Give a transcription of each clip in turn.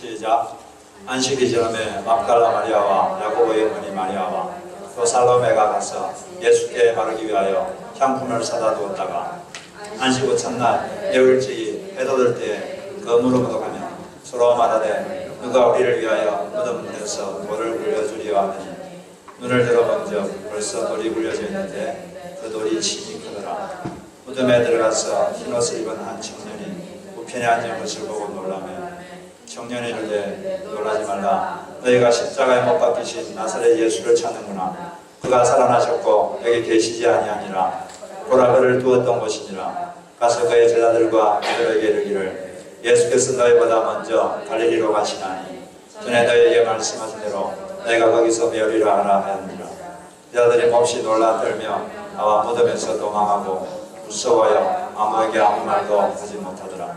시작. 안식이 전에 막달라 마리아와 야고보의 어머니 마리아와 또 살로메가 가서 예수께 바르기 위하여 향품을 사다 두었다가 안식 후 첫날 예울지 해 돋을 때에 그 무덤으로 가면 서로 말하되 누가 우리를 위하여 무덤 문에서 돌을 굴려주리와 하더니 눈을 들어 먼저 벌써 돌이 굴려져 있는데 그 돌이 심히 크더라 무덤에 들어가서 흰 옷을 입은 한 청년이 우편에 앉은 것을 보고 놀라며 청년이 이르되 놀라지 말라. 너희가 십자가에 못 박히신 나사렛 예수를 찾는구나. 그가 살아나셨고 여기 계시지 아니하니라. 보라 그를 두었던 곳이니라. 가서 그의 제자들과 그들에게 이르기를 예수께서 너희보다 먼저 갈릴리로 가시나니 전에 너희에게 말씀하신 대로 너희가 거기서 배우리라 하라 하였느니라. 제자들이 몹시 놀라 떨며 나와 무덤에서 도망하고 무서워요 아무에게 아무 말도 하지 못하더라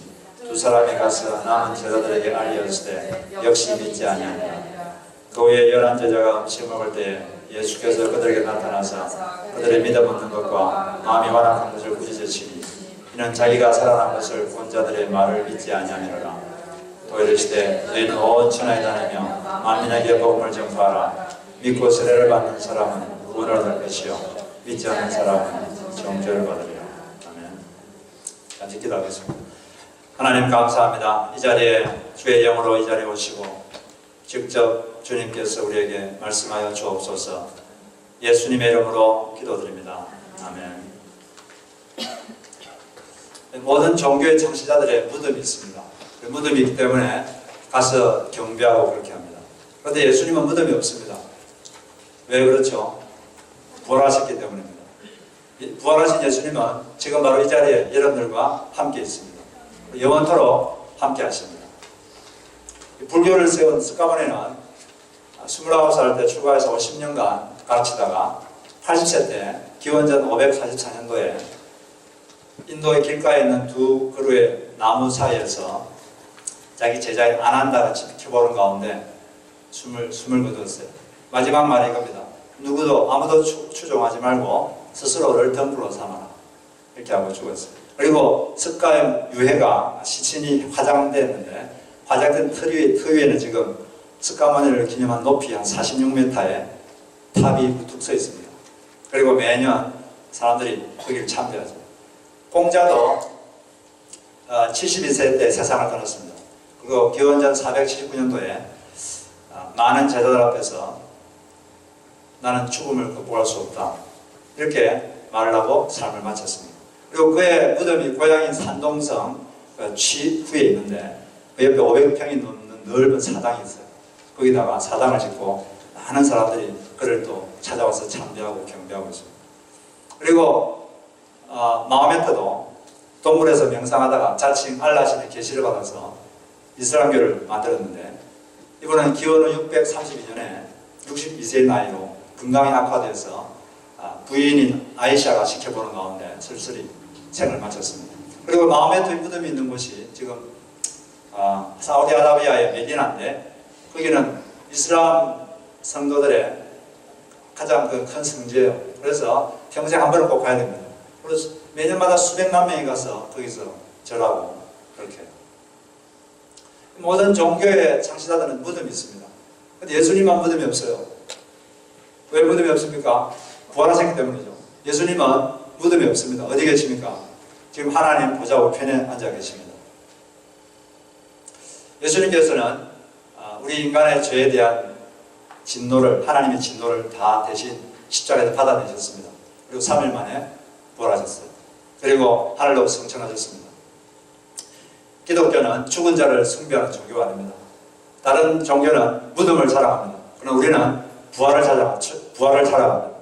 두 사람이 가서 남은 제자들에게 알렸을 때 역시 믿지 아니하니라 그 후에 열한 제자가 음식 먹을 때 예수께서 그들에게 나타나서 그들의 믿음 없는 것과 마음이 완악한 것을 부딪히시니 이는 자기가 살아난 것을 본 자들의 말을 믿지 아니하니라. 또 이르시되 너희는 온 천하에 다니며 만민에게 복음을 전파하라. 믿고 세례를 받는 사람은 구원을 얻을 것이요 믿지 않는 사람은 정죄를 받으리라. 아멘. 같이 기도하겠습니다 하나님 감사합니다 이 자리에 주의 영으로 이 자리에 오시고 직접 주님께서 우리에게 말씀하여 주옵소서 예수님의 이름으로 기도드립니다 아멘 모든 종교의 창시자들의 무덤이 있습니다 그 무덤이 있기 때문에 가서 경배하고 그렇게 합니다. 그런데 예수님은 무덤이 없습니다. 왜 그렇죠? 부활하셨기 때문입니다. 이 부활하신 예수님은 지금 바로 이 자리에 여러분들과 함께 있습니다. 영원토록 함께 하십니다. 이 불교를 세운 스카모니는 29살 때 출가해서 50년간 가르치다가 80세 때 기원전 544년도에 인도의 길가에 있는 두 그루의 나무 사이에서 자기 제자인 아난다가 지켜보는 가운데 숨을 숨을 거두었어요. 마지막 말이 이겁니다. 누구도 아무도 추, 추종하지 말고 스스로를 덤불로 삼아라. 이렇게 하고 죽었어요. 그리고 습가의 유해가 시신이 화장됐는데 화장된 터, 위에, 터 위에는 지금 습가머니를 기념한 높이 한 46m의 탑이 우뚝 서 있습니다. 그리고 매년 사람들이 거기를 참배하죠. 공자도 72세 때 세상을 떠났습니다. 그리고 기원전 479년도에 아, 많은 제자들 앞에서 나는 죽음을 극복할 수 없다. 이렇게 말을 하고 삶을 마쳤습니다. 그리고 그의 무덤이 고향인 산동성 그 취후에 있는데 그 옆에 500평이 넘는 넓은 사당이 있어요. 거기다가 사당을 짓고 많은 사람들이 그를 또 찾아와서 참배하고 경배하고 있습니다. 그리고 어, 마호메트도 동굴에서 명상하다가 자칭 알라신의 계시를 받아서 이슬람교를 만들었는데 이번엔 기원 후 632년에 62세의 나이로 건강이 악화돼서 아, 부인인 아이샤가 지켜보는 가운데 슬슬히 생을 마쳤습니다. 그리고 마호메트의 무덤이 있는 곳이 지금 아, 사우디아라비아의 메디나인데 거기는 이슬람 성도들의 가장 그 큰 성지예요. 그래서 평생 한 번은 꼭 가야 됩니다. 그래서 매년마다 수백만 명이 가서 거기서 절하고 그렇게 모든 종교의 창시자들은 무덤이 있습니다. 근데 예수님만 무덤이 없어요. 왜 무덤이 없습니까? 부활하셨기 때문이죠. 예수님은 무덤이 없습니다. 어디 계십니까? 지금 하나님 보좌 우편에 앉아 계십니다. 예수님께서는 아, 우리 인간의 죄에 대한 진노를 하나님의 진노를 다 대신 십자가에서 받아내셨습니다. 그리고 3일 만에 부활하셨어요. 그리고 하늘로 승천하셨습니다. 기독교는 죽은 자를 숭배하는 종교가 아닙니다. 다른 종교는 무덤을 자랑합니다. 그러나 우리는 부활을 찾아 부활을 자랑합니다.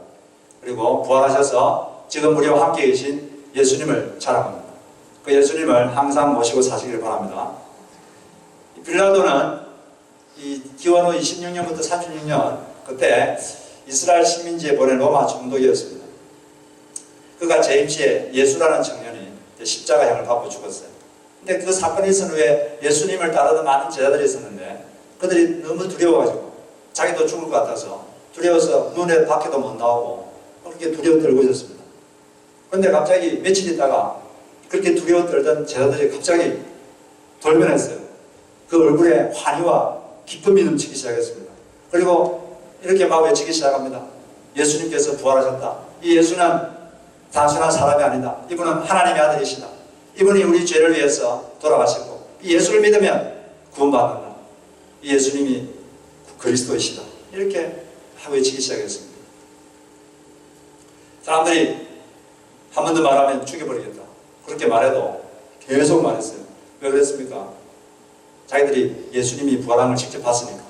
그리고 부활하셔서 지금 우리와 함께 계신 예수님을 자랑합니다. 그 예수님을 항상 모시고 사시기를 바랍니다. 빌라도는 이 기원 후 26년부터 36년 그때 이스라엘 식민지에 보낸 로마 총독이었습니다. 그가 제임스의 예수라는 청년이 십자가형을 받고 죽었어요. 근데 그 사건이 있은 후에 예수님을 따르던 많은 제자들이 있었는데 그들이 너무 두려워가지고 자기도 죽을 것 같아서 두려워서 눈에 밖에도 못 나오고 그렇게 두려워 떨고 있었습니다. 그런데 갑자기 며칠 있다가 그렇게 두려워 떨던 제자들이 갑자기 돌변했어요. 그 얼굴에 환희와 기쁨이 넘치기 시작했습니다. 그리고 이렇게 막 외치기 시작합니다. 예수님께서 부활하셨다. 이 예수는 단순한 사람이 아니다. 이분은 하나님의 아들이시다. 이분이 우리 죄를 위해서 돌아가셨고 이 예수를 믿으면 구원받는다. 이 예수님이 그리스도이시다. 이렇게 하고 외치기 시작했습니다. 사람들이 한 번 더 말하면 죽여버리겠다. 그렇게 말해도 계속 말했어요. 왜 그랬습니까? 자기들이 예수님이 부활한 걸 직접 봤으니까.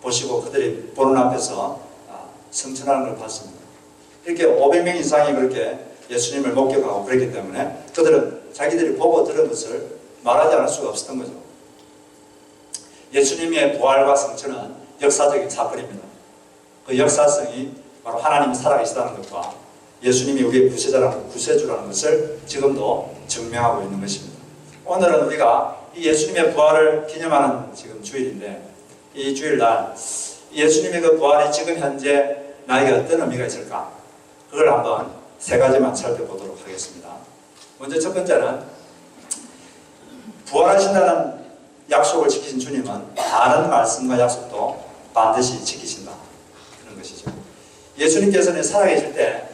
보시고 그들이 보는 앞에서 아, 성천하는 걸 봤습니다. 이렇게 500명 이상이 그렇게 예수님을 목격하고 그랬기 때문에 그들은 자기들이 보고 들은 것을 말하지 않을 수가 없었던 거죠. 예수님의 부활과 성천은 역사적인 사건입니다. 그 역사성이 바로 하나님이 살아계시다는 것과 예수님이 우리의 구세자라는 구세주라는 것을 지금도 증명하고 있는 것입니다. 오늘은 우리가 이 예수님의 부활을 기념하는 지금 주일인데 이 주일날 예수님의 그 부활이 지금 현재 나에게 어떤 의미가 있을까? 그걸 한번 세 가지만 살펴보도록 하겠습니다. 먼저 첫 번째는 부활하신다는 약속을 지키신 주님은 다른 말씀과 약속도 반드시 지키신다. 그런 것이죠. 예수님께서는 살아계실 때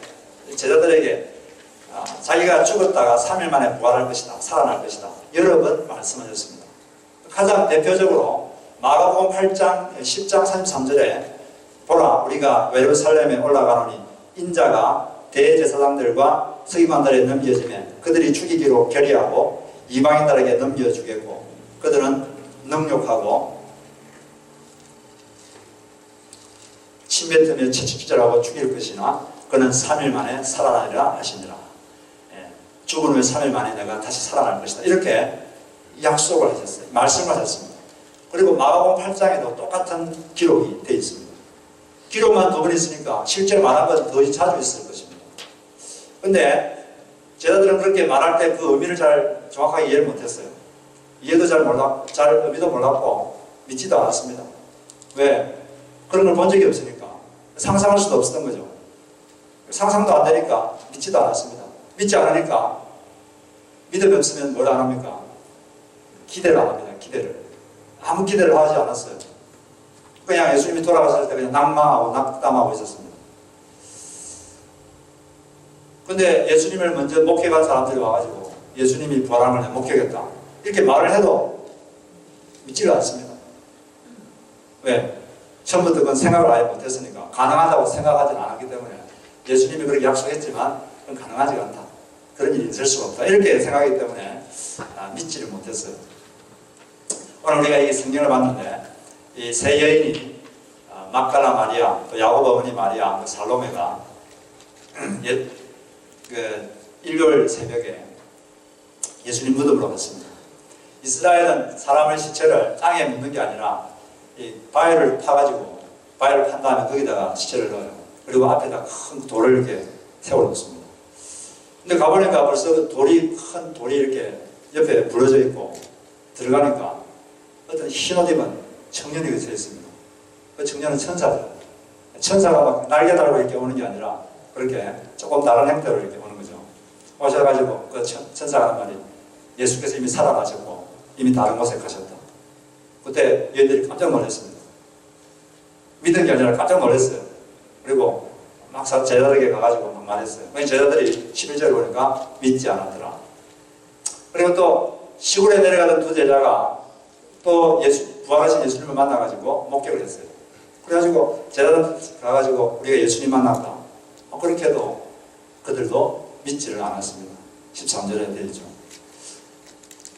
제자들에게 아, 자기가 죽었다가 3일 만에 부활할 것이다. 살아날 것이다. 여러 번 말씀하셨습니다. 가장 대표적으로 마가복음 8장 10장 33절에 보라 우리가 예루살렘에 올라가노니 인자가 대제사장들과 서기관들에 넘겨지면 그들이 죽이기로 결의하고 이방인들에게 넘겨주겠고 그들은 능욕하고 침뱉으며 채찍질하고 죽일 것이나 그는 3일 만에 살아나리라 하시니라. 예, 죽은 후에 3일 만에 내가 다시 살아날 것이다. 이렇게 약속을 하셨어요. 말씀을 하셨습니다. 그리고 마가복음 8장에도 똑같은 기록이 되어 있습니다. 기록만 두 번 있으니까 실제로 말한 것은 더 자주 있을 것입니다. 근데 제자들은 그렇게 말할 때 그 의미를 잘 정확하게 이해를 못했어요. 이해도 잘 몰랐, 잘 의미도 몰랐고 믿지도 않았습니다. 왜? 그런 걸 본 적이 없으니까 상상할 수도 없었던 거죠. 상상도 안 되니까 믿지도 않았습니다. 믿지 않으니까 믿음이 없으면 뭘 안 합니까? 기대를 안 합니다. 기대를. 아무 기대를 하지 않았어요. 그냥 예수님이 돌아가실 때 그냥 낭망하고 낙담하고 있었습니다. 근데 예수님을 먼저 목격한 사람들이 와가지고 예수님이 부활함을 목격했다. 이렇게 말을 해도 믿지를 않습니다. 왜? 처음부터 그건 생각을 아예 못했으니까 가능하다고 생각하지 않았기 때문에 예수님이 그렇게 약속했지만 그건 가능하지 않다. 그런 일이 있을 수가 없다. 이렇게 생각하기 때문에 아, 믿지를 못했어요. 오늘 우리가 이 성경을 봤는데 이 세 여인이 아, 막갈라 마리아, 또 야곱 어머니 마리아, 또 살로메가 예, 그 일요일 새벽에 예수님 무덤으로 갔습니다. 이스라엘은 사람의 시체를 땅에 묻는 게 아니라 이 바위를 파가지고 바위를 판 다음에 거기다가 시체를 넣어요. 그리고 앞에다 큰 돌을 이렇게 세워놓습니다. 근데 가보니까 벌써 그 돌이 큰 돌이 이렇게 옆에 부러져 있고 들어가니까 어떤 흰옷 입은 청년이 서 있습니다. 그 청년은 천사죠. 천사가 막 날개 달고 이렇게 오는 게 아니라 그렇게 조금 다른 형태로 이렇게 오는 거죠. 오셔가지고 그 천, 천사가 하는 말이 예수께서 이미 살아나셨고 이미 다른 곳에 가셨다. 그때 얘들이 깜짝 놀랐습니다. 믿은 게 아니라 깜짝 놀랐어요. 그리고 막 제자들에게 가가지고 막 말했어요. 제자들이 11절에 보니까 믿지 않았더라. 그리고 또 시골에 내려가던 두 제자가 또 예수, 부활하신 예수님을 만나가지고 목격을 했어요. 그래가지고 제자들 가가지고 우리가 예수님 만났다. 어, 그렇게 해도 그들도 믿지를 않았습니다. 13절에 되어 있죠.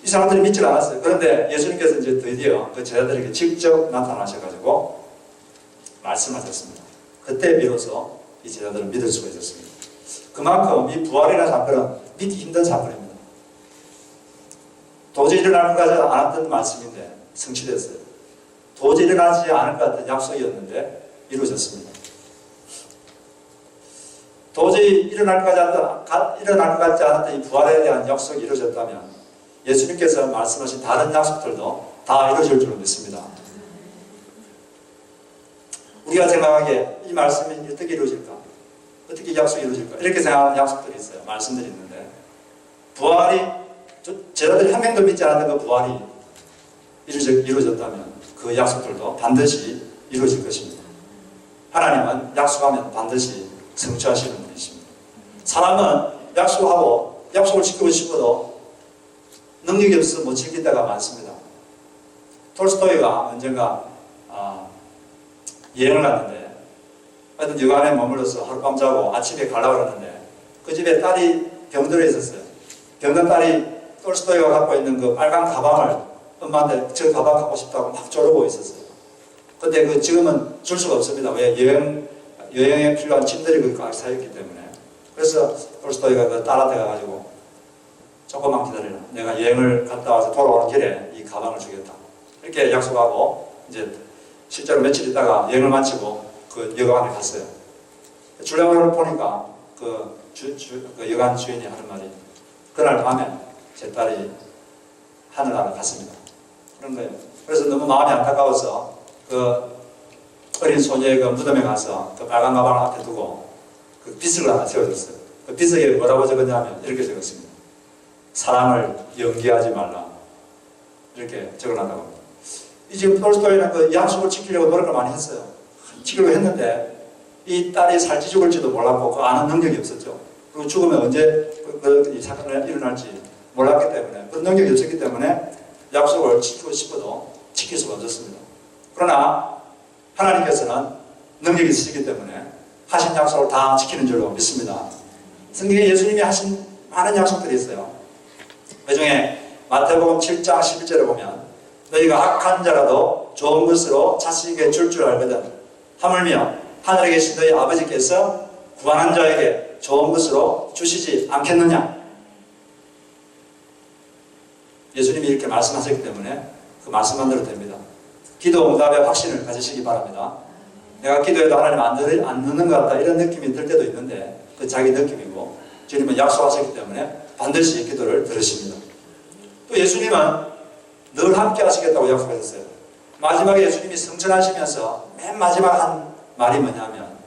이 사람들이 믿지 않았어요. 그런데 예수님께서 이제 드디어 그 제자들에게 직접 나타나셔가지고 말씀하셨습니다. 그때 비로소 이 제자들은 믿을 수가 있었습니다. 그만큼 이 부활이라는 사건은 믿기 힘든 사건입니다. 도저히 일어날 것 같지 않았던 말씀인데 성취됐어요. 도저히 일어나지 않을 것 같은 약속이었는데 이루어졌습니다. 도저히 일어날 것 같지 않- 일어날 것 같지 않았던 이 부활에 대한 약속이 이루어졌다면 예수님께서 말씀하신 다른 약속들도 다 이루어질 줄 믿습니다. 우리가 생각하기에 이 말씀이 어떻게 이루어질까? 어떻게 약속이 이루어질까? 이렇게 생각하는 약속들이 있어요. 말씀들이 있는데 부활이 저- 제자들이 한 명도 믿지 않았던 그 부활이 이루어졌, 이루어졌다면 그 약속들도 반드시 이루어질 것입니다. 하나님은 약속하면 반드시 성취하시는 분이십니다. 사람은 약속하고 약속을 지키고 싶어도 능력이 없어서 못 지킬 때가 많습니다. 톨스토이가 언젠가 아, 여행을 갔는데 하여튼 여관에 머물러서 하룻밤 자고 아침에 가려고 그러는데 그 집에 딸이 병들어 있었어요. 병든 딸이 톨스토이가 갖고 있는 그 빨간 가방을 엄마한테 저 가방 갖고 싶다고 막 쪼르고 있었어요. 근데 그 지금은 줄 수가 없습니다. 왜 여행 여행에 필요한 짐들이 거기 꽉 차있기 때문에. 그래서 톨스토이가 그 딸한테 가가지고 조금만 기다려라. 내가 여행을 갔다 와서 돌아오는 길에 이 가방을 주겠다. 이렇게 약속하고 이제 실제로 며칠 있다가 여행을 마치고 그 여관에 갔어요. 주량을 보니까 그, 주, 주, 그 여관 주인이 하는 말이 그날 밤에 제 딸이 하늘나라 갔습니다. 그런 거예요. 그래서 너무 마음이 안타까워서 그 어린 소녀의 그 무덤에 가서 그 빨간 가방을 앞에 두고 그 비석을 하나 세워줬어요. 그 비석에 뭐라고 적었냐면 이렇게 적었습니다. 사랑을 연기하지 말라. 이렇게 적어놨다고 지금 톨스토이는 그 약속을 지키려고 노력을 많이 했어요. 지키려고 했는데 이 딸이 살지 죽을지도 몰랐고 그 아는 능력이 없었죠. 그리고 죽으면 언제 그, 그, 이 사건이 일어날지 몰랐기 때문에 그 능력이 없었기 때문에 약속을 지키고 싶어도 지킬 수가 없었습니다. 그러나 하나님께서는 능력이 있으시기 때문에 하신 약속을 다 지키는 줄로 믿습니다. 성경에 예수님이 하신 많은 약속들이 있어요. 그 중에 마태복음 7장 11절에 보면 너희가 악한 자라도 좋은 것으로 자식에게 줄 줄 알거든 하물며 하늘에 계신 너희 아버지께서 구하는 자에게 좋은 것으로 주시지 않겠느냐 예수님이 이렇게 말씀하셨기 때문에 그 말씀만 들어도 됩니다. 기도 응답의 확신을 가지시기 바랍니다. 내가 기도해도 하나님 안, 듣는 것 같다 이런 느낌이 들 때도 있는데 그 자기 느낌이고 주님은 약속하셨기 때문에 반드시 기도를 들으십니다. 또 예수님은 늘 함께 하시겠다고 약속하셨어요. 마지막에 예수님이 성천하시면서 맨 마지막 한 말이 뭐냐면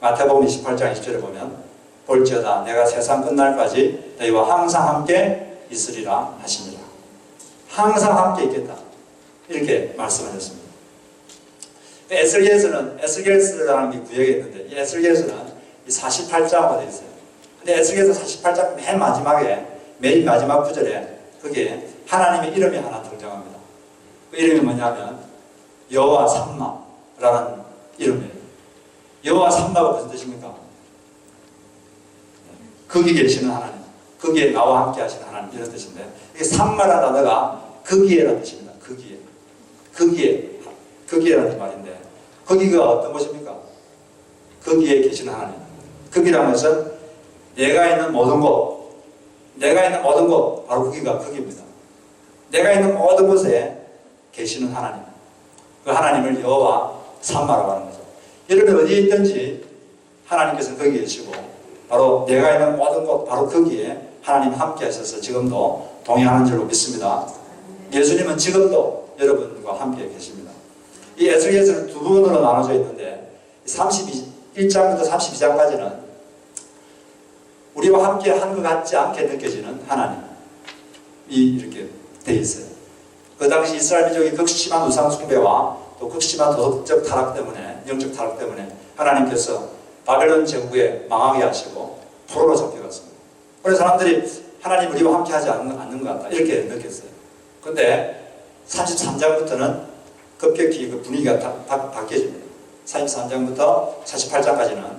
마태복음 28장 20절에 보면 볼지어다 내가 세상 끝날까지 너희와 항상 함께 있으리라 하십니다. 항상 함께 있겠다. 이렇게 말씀하셨습니다. 에스겔서는 에스겔서라는 게 구역이 있는데 이 에스겔서는 이 48장으로 되어 있어요. 근데 에스겔서 48장 맨 마지막에 맨 마지막 구절에 거기에 하나님의 이름이 하나 등장합니다. 그 이름이 뭐냐면 여호와 삼마라는 이름이에요. 여호와 삼마가 무슨 뜻입니까? 거기 계시는 하나님, 거기에 나와 함께 하시는 하나님 이런 뜻인데 이 삼마라는 단어가 거기에라는 뜻입니다. 거기에, 거기에, 거기에라는 말인데 거기가 어떤 곳입니까? 거기에 계시는 하나님. 거기라는 것은 내가 있는 모든 곳, 내가 있는 모든 곳 바로 거기가 거기입니다. 내가 있는 모든 곳에 계시는 하나님. 그 하나님을 여호와 삼마라고 하는 거죠. 여러분 어디에 있든지 하나님께서 거기에 계시고 바로 내가 있는 모든 곳 바로 거기에 하나님 함께 하셔서 지금도 동행하는 줄로 믿습니다. 예수님은 지금도 여러분과 함께 계십니다. 이 에스겔서는 두 부분으로 나눠져 있는데 31장부터 32장까지는 우리와 함께 한 것 같지 않게 느껴지는 하나님 이 이렇게 돼 있어요. 그 당시 이스라엘 민족이 극심한 우상 숭배와 또 극심한 도덕적 타락 때문에 영적 타락 때문에 하나님께서 바벨론 제국에 망하게 하시고 포로로 잡혀갔습니다. 그래서 사람들이 하나님 우리와 함께 하지 않는, 않는 것 같다 이렇게 느꼈어요. 근데 33장부터는 급격히 그 분위기가 다, 바, 바뀌어집니다. 33장부터 48장까지는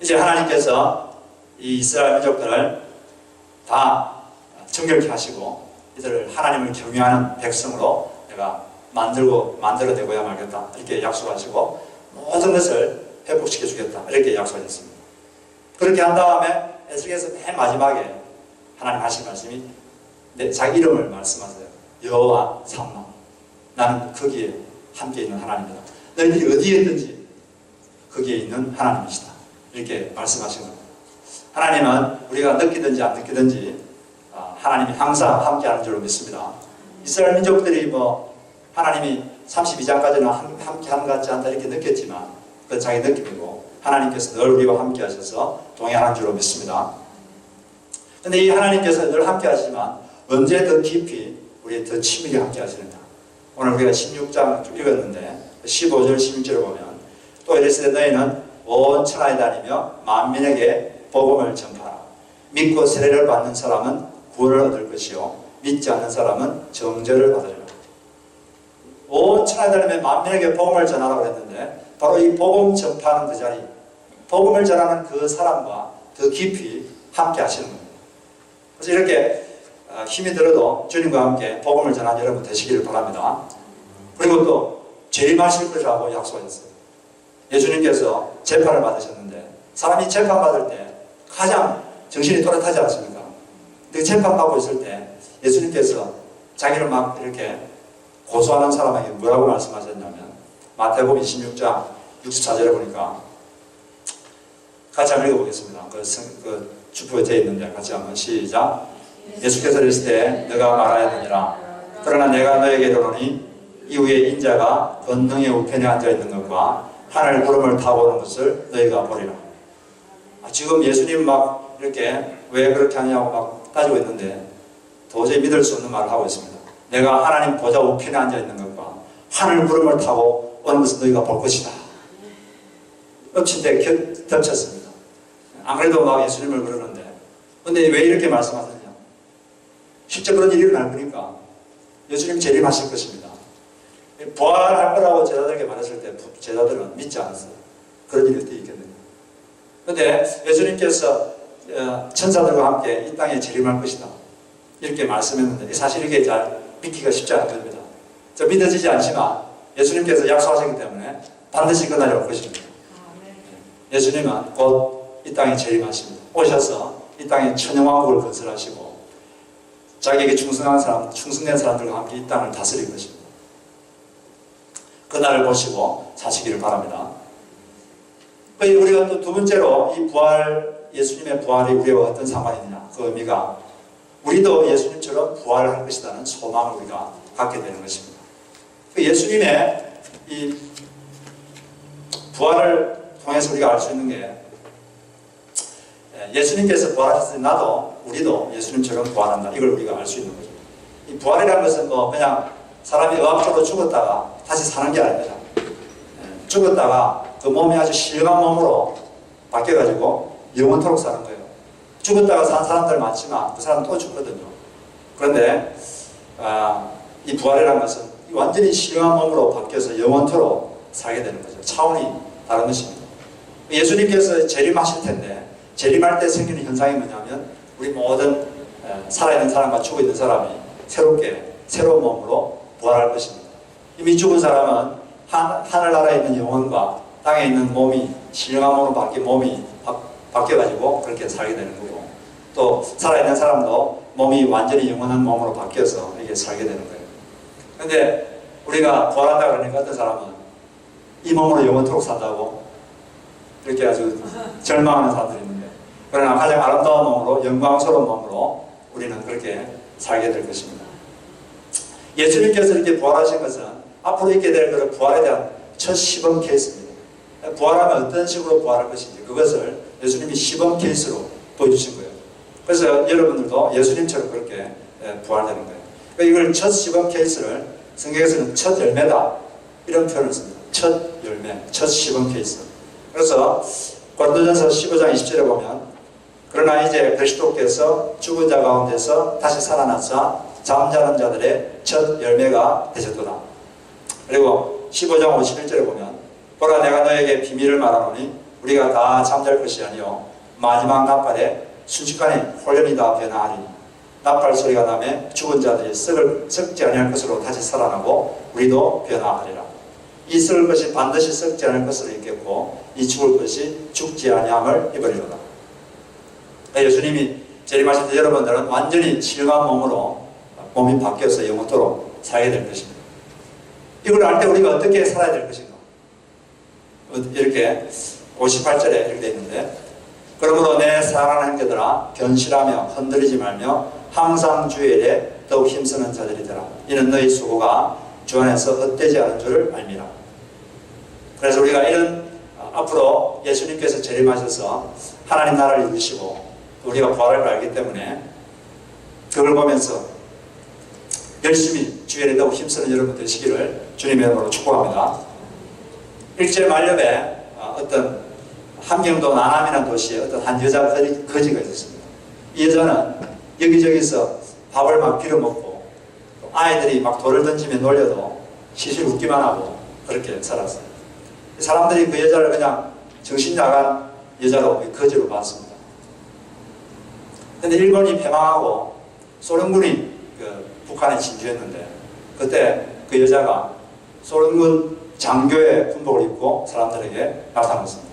이제 하나님께서 이 이스라엘 민족들을 다 정결케 하시고 이들을 하나님을 경외하는 백성으로 내가 만들고 만들어내고야 말겠다 이렇게 약속하시고 모든 것을 회복시켜 주겠다 이렇게 약속하셨습니다. 그렇게 한 다음에 에스겔서 맨 마지막에 하나님 하신 말씀이 내 자기 이름을 말씀하세요. 여호와 삼마 나는 거기에 함께 있는 하나님이다. 너희들이 어디에 있든지 거기에 있는 하나님이시다. 이렇게 말씀하신 겁니다. 하나님은 우리가 느끼든지 안 느끼든지 아, 하나님이 항상 함께하는 줄로 믿습니다. 이스라엘 민족들이 뭐 하나님이 32장까지는 함께하는 것 같지 않다 이렇게 느꼈지만 그건 자기 느낌이고 하나님께서 늘 우리와 함께 하셔서 동행하는 줄로 믿습니다. 근데 이 하나님께서 늘 함께 하시지만 언제 더 깊이 우리 더 친밀히 함께 하시느냐. 오늘 우리가 16장 쭉 읽었는데 15절 16절을 보면 또 이랬을 때 너희는 온 천하에 다니며 만민에게 복음을 전파하라. 믿고 세례를 받는 사람은 구원을 얻을 것이요 믿지 않는 사람은 정죄를 받으리라. 온 다니며 만민에게 복음을 전하라고 했는데 바로 이 복음 전파하는 그 자리 복음을 전하는 그 사람과 더 깊이 함께 하시는 겁니다. 그래서 이렇게 어, 힘이 들어도 주님과 함께 복음을 전하는 여러분 되시기를 바랍니다. 그리고 또 재림하실 것이라고 약속하셨어요. 예수님께서 재판을 받으셨는데 사람이 재판받을 때 가장 정신이 또렷하지 않습니까? 그 재판받고 있을 때 예수님께서 자기를 막 이렇게 고소하는 사람에게 뭐라고 말씀하셨냐면 마태복음 26장 64절에 보니까 같이 한번 읽어보겠습니다. 그, 성- 그 주표에 되어 있는데 같이 한번 시작. 예수께서 이르실 때 내가 말하야 되니라. 그러나 내가 너에게 이르노니 이후에 인자가 권능의 우편에 앉아 있는 것과 하늘 구름을 타고 오는 것을 너희가 보리라. 아, 지금 예수님 막 이렇게 왜 그렇게 하냐고 막 따지고 있는데 도저히 믿을 수 없는 말을 하고 있습니다. 내가 하나님 보좌 우편에 앉아 있는 것과 하늘 구름을 타고 오는 것을 너희가 볼 것이다. 엎친 데 겹- 겹쳤습니다. 안 그래도 막 예수님을 그러는데 근데 왜 이렇게 말씀하셨냐? 실제 그런 일이 일어날 거니까 예수님 재림하실 것입니다. 부활할 거라고 제자들에게 말했을 때 부- 제자들은 믿지 않았어요. 그런 일이 어떻게 있겠느냐. 근데 예수님께서 어, 천사들과 함께 이 땅에 재림할 것이다. 이렇게 말씀했는데 사실 이게 잘 믿기가 쉽지 않은 겁니다. 저 믿어지지 않지만 예수님께서 약속하셨기 때문에 반드시 그날이 올 것입니다. 예수님은 곧 이 땅에 재림하십니다. 오셔서 이 땅에 천영왕국을 건설하시고 자기에게 충성한 사람, 충성된 사람들과 함께 이 땅을 다스릴 것입니다. 그날을 보시고 사시기를 바랍니다. 그리고 우리가 또 두 번째로 이 부활, 예수님의 부활이 우리와 어떤 상관이 있느냐. 그 의미가 우리도 예수님처럼 부활할 것이라는 소망을 우리가 갖게 되는 것입니다. 그 예수님의 이 부활을 통해서 우리가 알 수 있는 게 예, 예수님께서 부활하셨을 때 나도 우리도 예수님처럼 부활한다. 이걸 우리가 알 수 있는 거죠. 이 부활이라는 것은 뭐 그냥 사람이 의학적으로 죽었다가 다시 사는 게 아닙니다. 예, 죽었다가 그 몸이 아주 실감한 몸으로 바뀌어가지고 영원토록 사는 거예요. 죽었다가 산 사람들 많지만 그 사람 또 죽거든요. 그런데 아, 이 부활이라는 것은 완전히 실감한 몸으로 바뀌어서 영원토록 살게 되는 거죠. 차원이 다른 것입니다. 예수님께서 재림하실 텐데 재림할 때 생기는 현상이 뭐냐면 우리 모든 에, 살아있는 사람과 죽어 있는 사람이 새롭게 새로운 몸으로 부활할 것입니다. 이미 죽은 사람은 한, 하늘나라에 있는 영혼과 땅에 있는 몸이 신령한 몸으로 바뀐 몸이 바, 바뀌어가지고 그렇게 살게 되는 거고 또 살아있는 사람도 몸이 완전히 영원한 몸으로 바뀌어서 이게 살게 되는 거예요. 근데 우리가 부활한다 그러니까 어떤 사람은 이 몸으로 영원토록 산다고 이렇게 아주 절망하는 사람들이 있는데 그러나 가장 아름다운 몸으로 영광스러운 몸으로 우리는 그렇게 살게 될 것입니다. 예수님께서 이렇게 부활하신 것은 앞으로 있게 될 그런 부활에 대한 첫 시범 케이스입니다. 부활하면 어떤 식으로 부활할 것인지 그것을 예수님이 시범 케이스로 보여주신 거예요. 그래서 여러분들도 예수님처럼 그렇게 예, 부활되는 거예요. 그러니까 이걸 첫 시범 케이스를 성경에서는 첫 열매다 이런 표현을 씁니다. 첫 열매, 첫 시범 케이스. 그래서 고린도전서 15장 20절에 보면 그러나 이제 그리스도께서 죽은 자 가운데서 다시 살아나사 잠자는 자들의 첫 열매가 되셨도다. 그리고 15장 51절에 보면 보라 내가 너에게 비밀을 말하노니 우리가 다 잠잘 것이 아니요 마지막 나팔에 순식간에 홀연히 다 변화하리니 나팔 소리가 나매 죽은 자들이 썩을, 썩지 아니할 것으로 다시 살아나고 우리도 변화하리라. 이 썩을 것이 반드시 썩지 않을 것으로 있겠고 이 죽을 것이 죽지 아니함을 입으리로다. 예수님이 재림하실 때 여러분들은 완전히 실감 몸으로 몸이 바뀌어서 영원토록 살게 될 것입니다. 이걸 알 때 우리가 어떻게 살아야 될 것인가? 어, 이렇게 58절에 이렇게 되어 있는데 그러므로 내 사랑하는 형제들아 변실하며 흔들리지 말며 항상 주의 일에 더욱 힘쓰는 자들이 되라. 이는 너희 수고가 주 안에서 헛되지 않은 줄을 알미라 그래서 우리가 이런 어, 앞으로 예수님께서 재림하셔서 하나님 나라를 이루시고 우리가 부활할 걸 알기 때문에 그걸 보면서 열심히 주의 일에 더욱 힘쓰는 여러분 되시기를 주님의 이름으로 축복합니다. 일제 말년에 어, 어떤 함경도 나남이라는 도시에 어떤 한 여자 거지- 거지가 있었습니다. 이 여자는 여기저기서 밥을 막 빌어먹고 또 아이들이 막 돌을 던지며 놀려도 시실 웃기만 하고 그렇게 살았어요. 사람들이 그 여자를 그냥 정신 나간 여자로 거지로 봤습니다. 근데 일본이 패망하고 소련군이 그 북한에 진주했는데 그때 그 여자가 소련군 장교의 군복을 입고 사람들에게 나타났습니다.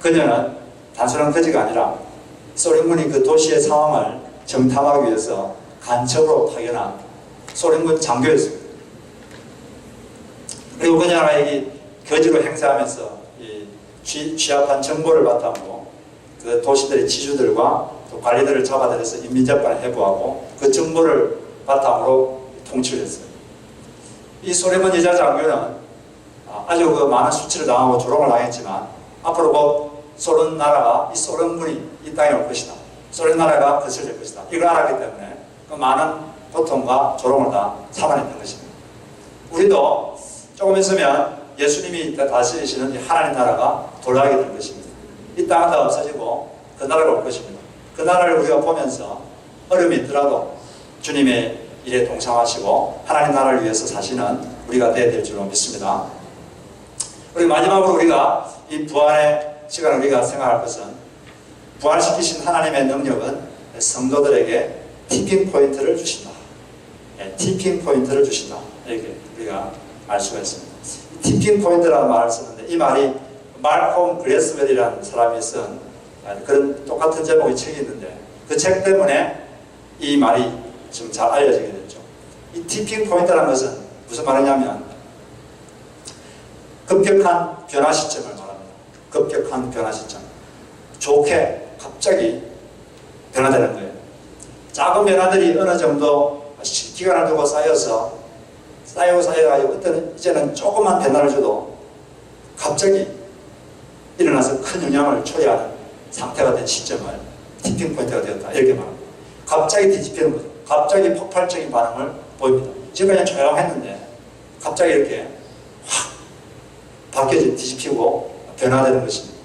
그녀는 단순한 거지가 아니라 소련군이 그 도시의 상황을 정탐하기 위해서 간첩으로 파견한 소련군 장교였습니다. 그리고 그녀가 이 거지로 행세하면서 이 취, 취합한 정보를 바탕으로 그 도시들의 지주들과 또 관리들을 잡아들여서 인민재판을 해부하고 그 정보를 바탕으로 통치를 했어요. 이 소련군 여자 장교는 아, 아주 그 많은 수치를 당하고 조롱을 당했지만 앞으로 곧 소련 나라가 이 소련군이 이 땅에 올 것이다. 소련 나라가 거슬릴 것이다. 이걸 알았기 때문에 그 많은 고통과 조롱을 다 참아냈던 것입니다. 우리도 조금 있으면 예수님이 다스리시는 이 하나님 나라가 돌아가게 될 것입니다. 이 땅은 다 없어지고 그 나라가 올 것입니다. 그 나라를 우리가 보면서 어려움이 있더라도 주님의 일에 동참하시고 하나님 나라를 위해서 사시는 우리가 되어야 될 줄로 믿습니다. 우리 마지막으로 우리가 이 부활의 시간을 우리가 생각할 것은 부활시키신 하나님의 능력은 성도들에게 티핑 포인트를 주신다. 예, 티핑 포인트를 주신다. 이렇게 우리가 알 수가 있습니다. 티핑 포인트라는 말을 쓰는데 이 말이 말콤 그레스웰이라는 사람이 쓴 그런 똑같은 제목의 책이 있는데 그 책 때문에 이 말이 좀잘 알려지게 됐죠. 이 티핑 포인트라는 것은 무슨 말이냐면 급격한 변화 시점을. 급격한 변화 시점. 좋게 갑자기 변화되는 거예요. 작은 변화들이 어느 정도 시- 기간을 두고 쌓여서 쌓이고 쌓여가지고 어떤 이제는 조그만 변화를 줘도 갑자기 일어나서 큰 영향을 초래하는 상태가 된 시점을 티핑 포인트가 되었다 이렇게 말합니다. 갑자기 뒤집히는 거죠. 갑자기 폭발적인 반응을 보입니다. 지금 그냥 조용했는데 갑자기 이렇게 확 바뀌어지 뒤집히고 변화되는 것입니다.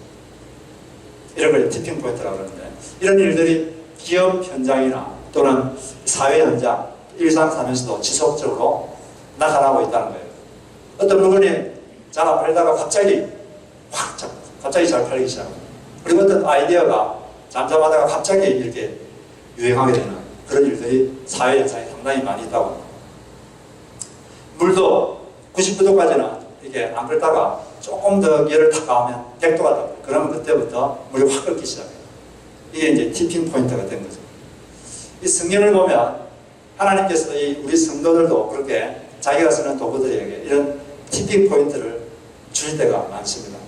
이런 걸 티핑 포인트라고 그러는데 이런 일들이 기업 현장이나 또는 사회 현장, 일상 살면서도 지속적으로 나타나고 있다는 거예요. 어떤 물건이 잘 안 팔다가 갑자기 확 자- 갑자기 잘 팔리기 시작합니다. 그리고 어떤 아이디어가 잠잠하다가 갑자기 이렇게 유행하게 되는 그런 일들이 사회 현상에 상당히 많이 있다고 합니다. 물도 99도까지는 이렇게 안 끓다가 조금 더 열을 탁 가하면 100도가 다 그러면 그때부터 물이 확 끓기 시작해요. 이게 이제 티핑 포인트가 된 거죠. 이 성경을 보면 하나님께서 이 우리 성도들도 그렇게 자기가 쓰는 도구들에게 이런 티핑 포인트를 줄 때가 많습니다.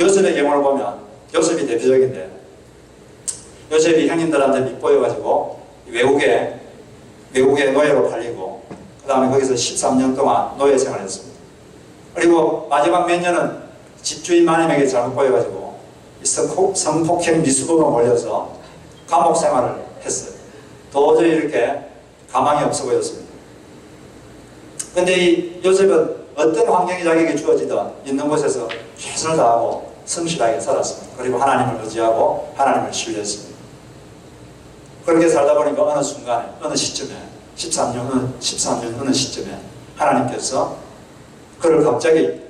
요셉의 경우를 보면 요셉이 대표적인데 요셉이 형님들한테 밉보여가지고 외국에 외국에 노예로 팔리고 그 다음에 거기서 13년 동안 노예 생활을 했습니다. 그리고 마지막 몇 년은 집주인 마님에게 잘못 보여가지고 성폭행 미수범에 몰려서 감옥 생활을 했어요. 도저히 이렇게 가망이 없어 보였습니다. 근데 이 요셉은 어떤 환경이 자기에게 주어지든 있는 곳에서 최선을 다하고 성실하게 살았습니다. 그리고 하나님을 의지하고 하나님을 신뢰했습니다. 그렇게 살다 보니까 어느 순간에, 어느 시점에, 13년, 어느, 13년 어느 시점에 하나님께서 그를 갑자기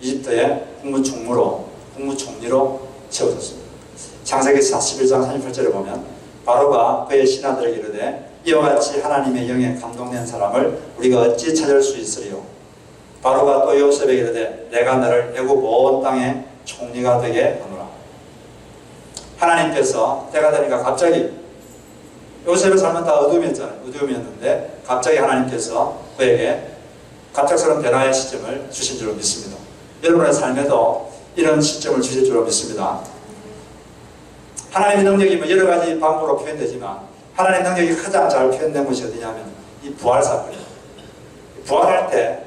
이집트의 국무총무로, 국무총리로 세워졌습니다. 창세기 41장 38절에 보면 바로가 그의 신하들에게 이르되 이와 같이 하나님의 영에 감동된 사람을 우리가 어찌 찾을 수 있으리요? 바로가 또 요셉에게 이르되 내가 너를 애굽 온 땅의 총리가 되게 하노라. 하나님께서 때가 되니까 갑자기 요셉의 삶은 다 어둠이었잖아요. 어둠이었는데 갑자기 하나님께서 그에게 갑작스러운 변화의 시점을 주신 줄로 믿습니다. 여러분의 삶에도 이런 시점을 주실 줄로 믿습니다. 하나님의 능력이 뭐 여러 가지 방법으로 표현되지만 하나님의 능력이 가장 잘 표현된 것이 어디냐면 이 부활 사건이에요. 부활할 때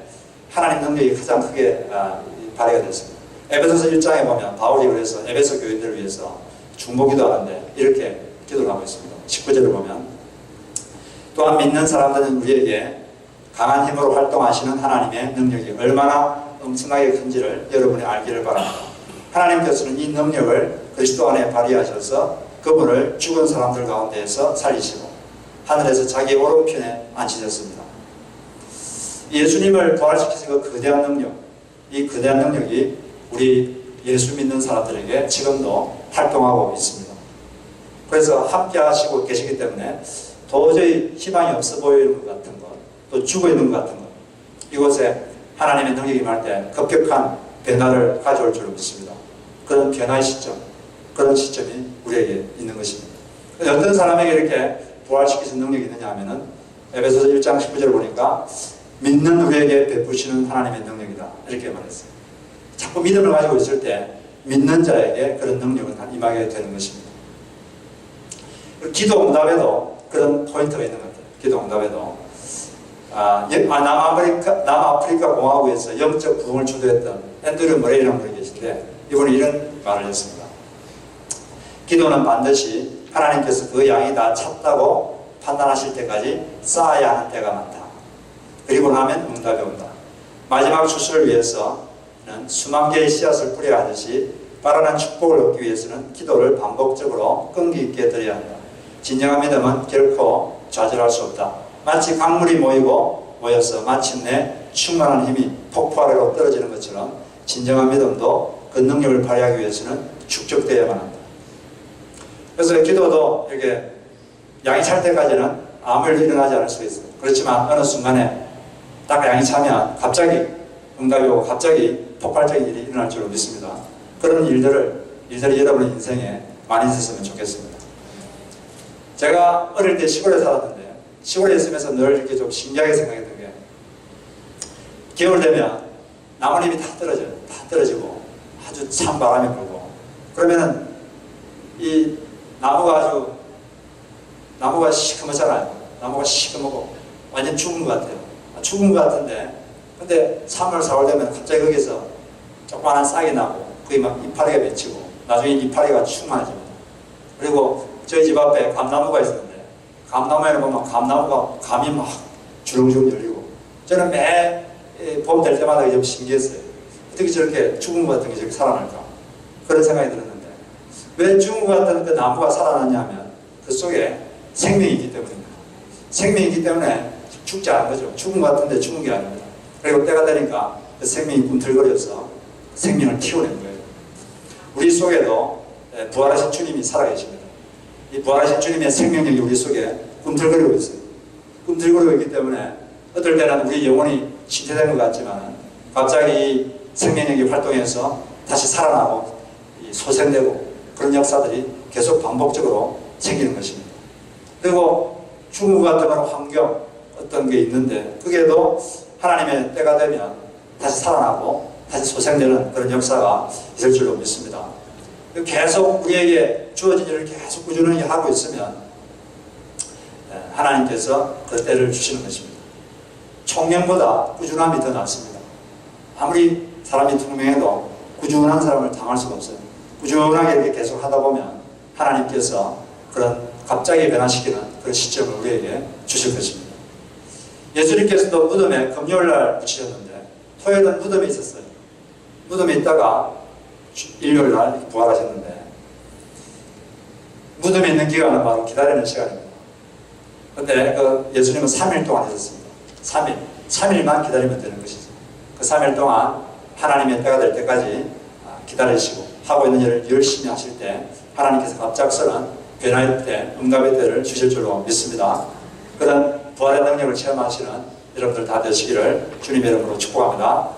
하나님 능력이 가장 크게 아, 발휘가 됐습니다. 에베소서 1장에 보면 바울이 그래서 에베소 교인들을 위해서 중보기도 하는데 이렇게 기도를 하고 있습니다. 19절을 보면 또한 믿는 사람들은 우리에게 강한 힘으로 활동하시는 하나님의 능력이 얼마나 엄청나게 큰지를 여러분이 알기를 바랍니다. 하나님께서는 이 능력을 그리스도 안에 발휘하셔서 그분을 죽은 사람들 가운데에서 살리시고 하늘에서 자기 오른편에 앉히셨습니다. 예수님을 부활시키신 그 거대한 능력, 이 거대한 능력이 우리 예수 믿는 사람들에게 지금도 활동하고 있습니다. 그래서 함께 하시고 계시기 때문에 도저히 희망이 없어 보이는 것 같은 것, 또 죽어 있는 것 같은 것, 이곳에 하나님의 능력이 임할 때 급격한 변화를 가져올 줄 믿습니다. 그런 변화의 시점, 그런 시점이 우리에게 있는 것입니다. 어떤 사람에게 이렇게 부활시키신 능력이 있느냐 하면은 에베소서 1장 19절 보니까 믿는 우리에게 베푸시는 하나님의 능력이다. 이렇게 말했어요. 자꾸 믿음을 가지고 있을 때 믿는 자에게 그런 능력은 임하게 되는 것입니다. 기도 응답에도 그런 포인트가 있는 것 같아요. 기도 응답에도 아, 예, 아, 남아프리카, 남아프리카 공화국에서 영적 부흥을 주도했던 앤드류 머레이라는 분이 계신데 이분이 이런 말을 했습니다. 기도는 반드시 하나님께서 그 양이 다 찼다고 판단하실 때까지 쌓아야 하는 때가 많다. 그리고 나면 응답이 온다. 마지막 추수를 위해서는 수만 개의 씨앗을 뿌려야 하듯이 빠른 축복을 얻기 위해서는 기도를 반복적으로 끈기 있게 드려야 한다. 진정한 믿음은 결코 좌절할 수 없다. 마치 강물이 모이고 모여서 마침내 충만한 힘이 폭발으로 떨어지는 것처럼 진정한 믿음도 그 능력을 발휘하기 위해서는 축적되어야만 한다. 그래서 기도도 이렇게 양이 찰 때까지는 아무 일도 일어나지 않을 수 있어요. 그렇지만 어느 순간에 딱 양이 차면 갑자기 응답이 오고 갑자기 폭발적인 일이 일어날 줄로 믿습니다. 그런 일들을 일들이 여러분의 인생에 많이 있었으면 좋겠습니다. 제가 어릴 때 시골에 살았는데 시골에 있으면서 늘 이렇게 좀 신기하게 생각했던 게 겨울 되면 나뭇잎이 다 떨어져요. 다 떨어지고 아주 찬 바람이 불고 그러면은 이 나무가 아주 나무가 시커멓잖아요. 나무가 시커멓고 완전 죽은 것 같아요. 아, 죽은 것 같은데 근데 3월, 4월 되면 갑자기 거기서 조그마한 싹이 나고 그게 막 이파리가 맺히고 나중에 이파리가 충만해집니다. 그리고 저희 집 앞에 감나무가 있었는데 감나무에 보면 감나무가 감이 막 주렁주렁 열리고 저는 매 봄 될 때마다 좀 신기했어요. 어떻게 저렇게 죽은 것 같은 게 저렇게 살아날까 그런 생각이 들었는데 왜 죽은 것 같은 그 나무가 살아났냐면 그 속에 생명이 있기 때문입니다. 생명이 있기 때문에 죽지 않은 거죠. 죽은 것 같은데 죽은 게 아닙니다. 그리고 때가 되니까 그 생명이 꿈틀거려서 생명을 키워낸 거예요. 우리 속에도 예, 부활하신 주님이 살아계십니다. 이 부활하신 주님의 생명력이 우리 속에 꿈틀거리고 있어요. 꿈틀거리고 있기 때문에 어떨 때는 우리 영혼이 신체된 것 같지만 갑자기 이 생명력이 활동해서 다시 살아나고 소생되고 그런 역사들이 계속 반복적으로 생기는 것입니다. 그리고 것 같은 환경 어떤 게 있는데 그게도 하나님의 때가 되면 다시 살아나고 다시 소생되는 그런 역사가 있을 줄로 믿습니다. 계속 우리에게 주어진 일을 계속 꾸준히 하고 있으면 예, 하나님께서 그 때를 주시는 것입니다. 총명보다 꾸준함이 더 낫습니다. 아무리 사람이 총명해도 꾸준한 사람을 당할 수가 없어요. 꾸준하게 이렇게 계속 하다 보면 하나님께서 그런 갑자기 변화시키는 그런 시점을 우리에게 주실 것입니다. 예수님께서도 무덤에 금요일 날 붙이셨는데 토요일은 무덤에 있었어요. 무덤에 있다가 일요일 날 부활하셨는데 무덤에 있는 기간은 바로 기다리는 시간입니다. 근데 그 예수님은 3일 동안 있었습니다. 3일. 3일만 기다리면 되는 것이죠. 그 3일 동안 하나님의 때가 될 때까지 기다리시고 하고 있는 일을 열심히 하실 때 하나님께서 갑작스런 변화의 때, 응답의 때를 주실 줄로 믿습니다. 그런 부활의 능력을 체험하시는 여러분들 다 되시기를 주님의 이름으로 축복합니다.